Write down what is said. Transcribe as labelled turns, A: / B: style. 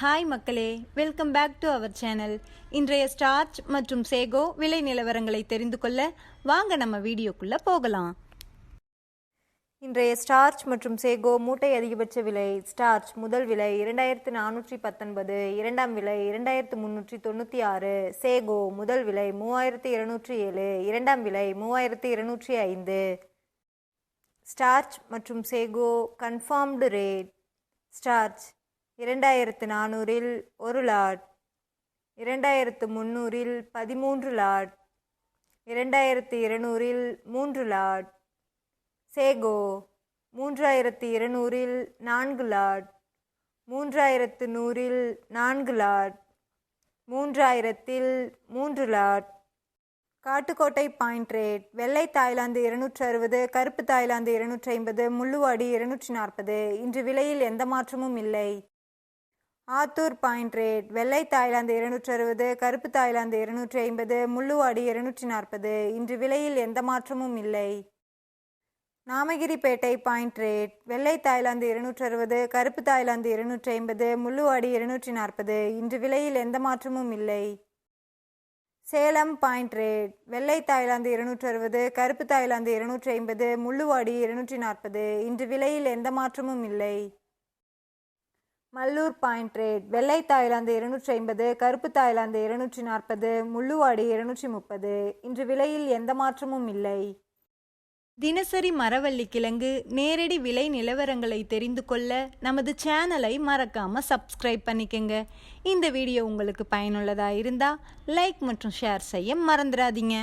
A: Hi மக்களே. Welcome back to our channel இன்றைய starch மற்றும் சேகோ விலை நிலவரங்களை தெரிந்து கொள்ள வாங்க நம்ம வீடியோக்குள்ளே போகலாம். இன்றைய ஸ்டார்ச் மற்றும் சேகோ மூட்டை அதிகபட்ச விலை ஸ்டார்ச் முதல் விலை இரண்டாயிரத்து நானூற்றி பத்தொன்பது இரண்டாம் விலை இரண்டாயிரத்து முன்னூற்றி தொண்ணூற்றி ஆறு சேகோ முதல் விலை மூவாயிரத்து இருநூற்றி ஏழு இரண்டாம் விலை மூவாயிரத்து இருநூற்றி ஐந்து. ஸ்டார்ச் மற்றும் சேகோ கன்ஃபார்ம்டு ரேட் ஸ்டார்ச் இரண்டாயிரத்து நானூறில் ஒரு லாட். இரண்டாயிரத்து முந்நூறில் பதிமூன்று லாட். இரண்டாயிரத்து இருநூறில் மூன்று லாட். சேகோ மூன்றாயிரத்து இருநூறில் நான்கு லாட். மூன்றாயிரத்து நூறில் நான்கு லாட். மூன்றாயிரத்தில் மூன்று லாட். காட்டுக்கோட்டை பாயிண்ட் ரேட் வெள்ளை தாய்லாந்து இருநூற்றி அறுபது கருப்பு தாய்லாந்து இருநூற்றி ஐம்பது முள்ளுவாடி இருநூற்றி நாற்பது. இன்று விலையில் எந்த மாற்றமும் இல்லை. ஆத்தூர் பாயிண்ட் ரேட் வெள்ளை தாய்லாந்து இருநூற்றி அறுபது கருப்பு தாய்லாந்து இருநூற்றி ஐம்பது முள்ளுவாடி இருநூற்றி நாற்பது இன்று விலையில் எந்த மாற்றமும் இல்லை. நாமகிரிப்பேட்டை பாயிண்ட் ரேட் வெள்ளை தாய்லாந்து இருநூற்றி அறுபது கருப்பு தாய்லாந்து இருநூற்றி ஐம்பது முள்ளுவாடி இருநூற்றி நாற்பது இன்று விலையில் எந்த மாற்றமும் இல்லை. சேலம் பாயிண்ட் ரேட் வெள்ளை தாய்லாந்து இருநூற்றி அறுபது கருப்பு தாய்லாந்து இருநூற்றி ஐம்பது முள்ளுவாடி இருநூற்றி நாற்பது இன்று விலையில் எந்த மாற்றமும் இல்லை. மல்லூர் பாயிண்ட் ரேட் வெள்ளை தாய்லாந்து இருநூற்றி ஐம்பது கருப்பு தாய்லாந்து இருநூற்றி நாற்பது முள்ளுவாடி இருநூற்றி முப்பது. இன்று விலையில் எந்த மாற்றமும் இல்லை. தினசரி மரவள்ளி கிழங்கு நேரடி விலை நிலவரங்களை தெரிந்து கொள்ள நமது சேனலை மறக்காம சப்ஸ்கிரைப் பண்ணிக்கங்க. இந்த வீடியோ உங்களுக்கு பயனுள்ளதா இருந்தா லைக் மற்றும் ஷேர் செய்ய மறந்துடாதீங்க.